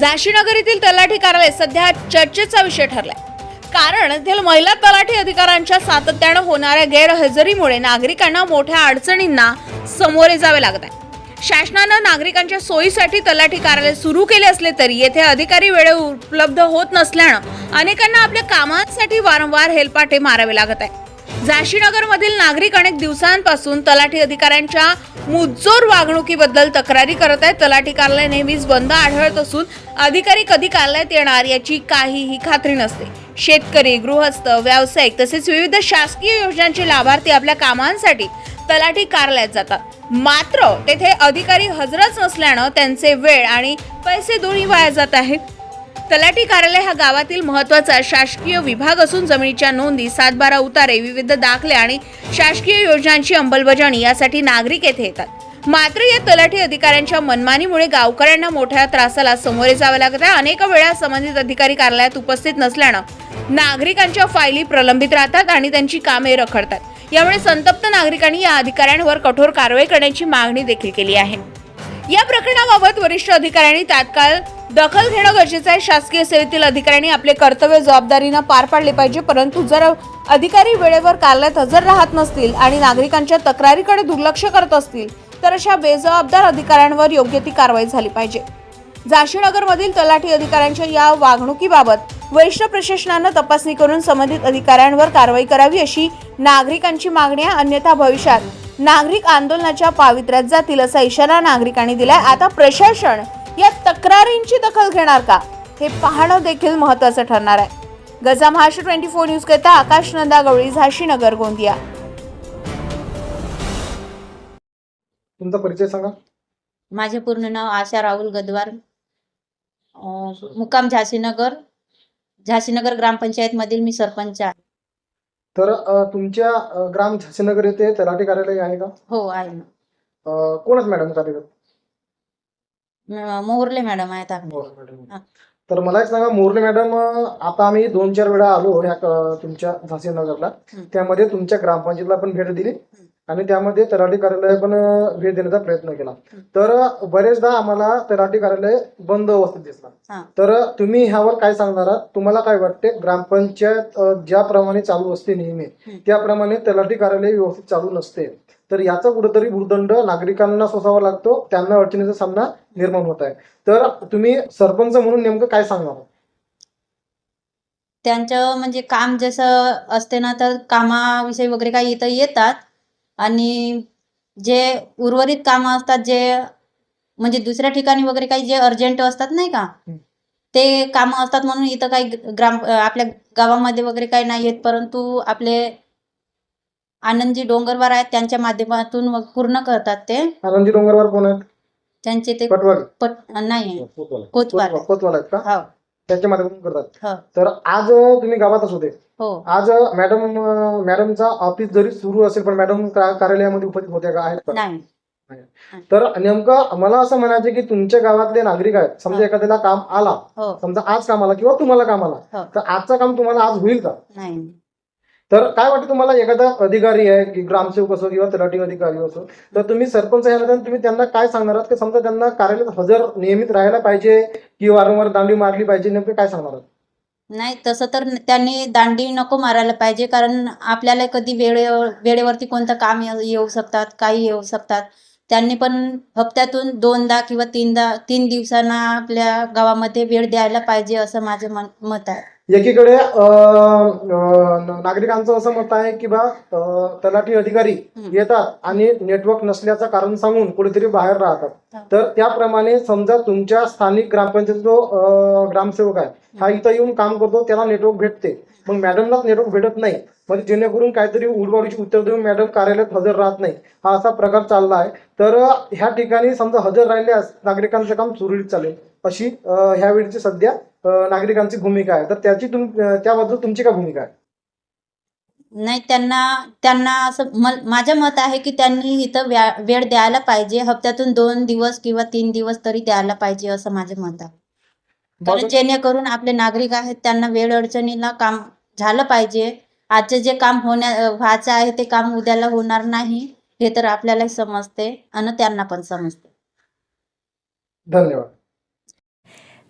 झाशीनगर येथील तलाठी कार्यालय सध्या चर्चेचा विषय ठरलाय. कारण येथील महिला तलाठी अधिकाऱ्यांच्या सातत्यानं होणाऱ्या गैरहजेरीमुळे नागरिकांना मोठ्या अडचणींना सामोरे जावे लागत आहे. शासनानं नागरिकांच्या सोयीसाठी तलाठी कार्यालय सुरू केले असले तरी येथे अधिकारी वेळे उपलब्ध होत नसल्यानं अनेकांना आपल्या कामांसाठी वारंवार हेलपाटे मारावे लागत आहे. झाशीनगर मधील नागरिक अनेक दिवसांपासून तलाठी अधिकाऱ्यांच्या मुजोर वागणुकीबद्दल तक्रारी करत आहेत. तलाठी कार्यालय नेहमीच बंद आढळत असून अधिकारी कधी कार्यालयात येणार याची काहीही खात्री नसते. शेतकरी गृहस्थ व्यावसायिक तसेच विविध शासकीय योजनांचे लाभार्थी आपल्या कामांसाठी तलाठी कार्यालयात जातात. मात्र तेथे अधिकारी हजरच नसल्यानं त्यांचे वेळ आणि पैसे दोन्ही वाया जात आहेत. तलाठी कार्यालय हा गावातील महत्त्वाचा शासकीय विभाग असून जमिनीच्या नोंदी सातबारा उतारे विविध दाखले आणि शासकीय योजनांची अंमलबजावणी यासाठी नागरिक येथे येतात. मात्र या तलाठी अधिकाऱ्यांच्या मनमानीमुळे गावकऱ्यांना मोठ्या त्रासाला सामोरे जावे लागत आहे. अनेक वेळा संबंधित अधिकारी कार्यालयात उपस्थित नसल्यानं नागरिकांच्या फायली प्रलंबित राहतात आणि त्यांची कामे रखडतात. यामुळे संतप्त नागरिकांनी या अधिकाऱ्यांवर कठोर कारवाई करण्याची मागणी देखील केली आहे. या प्रकरणाबाबत वरिष्ठ अधिकाऱ्यांनी तात्काळ दखल घेणं गरजेचं आहे. शासकीय सेवेतील अधिकाऱ्यांनी आपले कर्तव्य जबाबदारीनं पार पाडले पाहिजे. परंतु जर अधिकारी वेळेवर कार्यालयात हजर राहत नसतील आणि नागरिकांच्या तक्रारीकडे दुर्लक्ष करत असतील तर अशा बेजबाबदार अधिकाऱ्यांवर योग्य ती कारवाई झाली पाहिजे. झाशीनगरमधील तलाठी अधिकाऱ्यांच्या या वागणुकीबाबत वरिष्ठ प्रशासनानं तपासणी करून संबंधित अधिकाऱ्यांवर कारवाई करावी अशी नागरिकांची मागणी आहे. अन्यथा भविष्यात नागरिक आंदोलनाच्या पावित्र्यात जातील असा इशारा नागरिकांनी दिलाय. आता प्रशासन या तक्रारींची दखल घेणार का? हे पाहणं देखील महत्वाचं ठरणार आहे. गजा महाराष्ट्र ट्वेंटी फोर न्यूज करता आकाश नंदा गवळी झाशीनगर गोंदिया. तुमचा परिचय सांगा. माझे पूर्ण नाव आशा राहुल गदवार. अं, मुक्काम झाशीनगर. झाशीनगर ग्रामपंचायत मधील मी सरपंच आहे. तर अ, तुमच्या अ, ग्राम झाशीनगर येथे तलाठी कार्यालय आहे का? हो आहे ना. अ, कोणच मॅडम कार्यरत म- मोहर्ले मॅडम आहेत आपले. मॅडम. हा. तर मला एक सांगा मोरले मॅडम अ, आता आम्ही दोन चार वेळा आलो ह्या क- तुमच्या झाशीनगरला हं. त्यामध्ये तुमच्या ग्रामपंचायतला पण भेट दिली. आणि त्यामध्ये तलाठी कार्यालय पण भेट देण्याचा प्रयत्न केला. तर बरेचदा आम्हाला तलाठी कार्यालय बंद अवस्थेत दिसला. तर तुम्ही ह्यावर काय सांगणार? आहात तुम्हाला काय वाटते? ग्रामपंचायत ज्याप्रमाणे चालू असते नेहमी. त्याप्रमाणे तलाठी कार्यालय व्यवस्थित चालू नसते. तर याचा कुठेतरी भूर्दंड नागरिकांना सोसावा लागतो त्यांना अडचणीचा सामना निर्माण होत आहे. तर तुम्ही सरपंच म्हणून नेमकं काय सांगणार? त्यांचं म्हणजे काम जसं असते ना तर कामाविषयी वगैरे काही इथं येतात. आणि जे उर्वरित कामं असतात जे म्हणजे दुसऱ्या ठिकाणी वगैरे काही जे अर्जंट असतात नाही का? हं. ते कामं असतात म्हणून इथं काही ग्राम आपल्या गावामध्ये वगैरे काही नाही येत परंतु आपले आनंदजी डोंगरवार आहेत त्यांच्या माध्यमातून मग पूर्ण करतात ते. आनंदी डोंगरवर कोण आहेत? त्यांचे ते पटवाल पट नाही कोचवार कोतवाल आहेत का? हो. त्यांच्या माध्यमातून करतात. तर आज तुम्ही गावातच होते हो. आज मॅडम मॅडमचा ऑफिस जरी सुरू असेल पण मॅडम कार्यालयामध्ये उपस्थित होत्या का? आहेत तर नेमकं मला असं म्हणायचं की तुमच्या गावातले नागरिक आहेत. समजा. एखाद्याला काम आला हो. समजा आज काम आला किंवा तुम्हाला काम आला हो. तर आजचं काम तुम्हाला आज होईल का? नाही. तर काय वाटतं तुम्हाला? एखादा अधिकारी आहे की ग्रामसेवक असो किंवा तलाठी अधिकारी असो तर तुम्ही सरपंच या नात्याने तुम्ही त्यांना काय सांगणार आहात? की समजा त्यांना कार्यालयात हजर नियमित राहायला पाहिजे की वारंवार दांडी मारली पाहिजे नेमके काय सांगणार आहात? नाही तसं तर त्यांनी दांडी नको मारायला पाहिजे कारण आपल्याला कधी वेळेवर वेळेवरती कोणतं काम येऊ येऊ शकतात काही येऊ शकतात. त्यांनी पण हप्त्यातून दोनदा किंवा तीनदा तीन दिवसांना आपल्या गावामध्ये वेळ द्यायला पाहिजे असं माझं मन मत आहे. एकीकडे नागरिकांचं असं मत आहे की बा तलाठी अधिकारी. येतात आणि नेटवर्क नसल्याचं कारण सांगून कुठेतरी बाहेर राहतात. तर त्याप्रमाणे समजा तुमच्या स्थानिक ग्रामपंचायत जो ग्रामसेवक आहे हा इथं येऊन काम करतो त्याला नेटवर्क भेटते. मग मॅडमलाच नेटवर्क भेटत नाही. म्हणजे जेणेकरून काहीतरी उडवाडीची उत्तर देऊन मॅडम कार्यालयात हजर राहत नाही. हा असा प्रकार चालला आहे. तर ह्या ठिकाणी समजा हजर राहिल्यास नागरिकांचं काम सुरळीत चालेल. अशी ह्या वेळची सध्या नागरिकांची भूमिका आहे. तर त्याची त्याबद्दल तुमची काय भूमिका आहे? नाही त्यांना त्यांना असं म- माझं मत आहे की त्यांनी इथं व्या वेळ द्यायला पाहिजे. हप्त्यातून दोन दिवस किंवा तीन दिवस तरी द्यायला पाहिजे असं माझं मत आहे. कारण जेणेकरून आपले नागरिक आहेत त्यांना वेळ अडचणीला काम झालं पाहिजे. आजचं जे काम होण्या व्हायचं आहे ते काम उद्याला होणार नाही हे तर आपल्यालाही समजते आणि त्यांना पण समजते. धन्यवाद.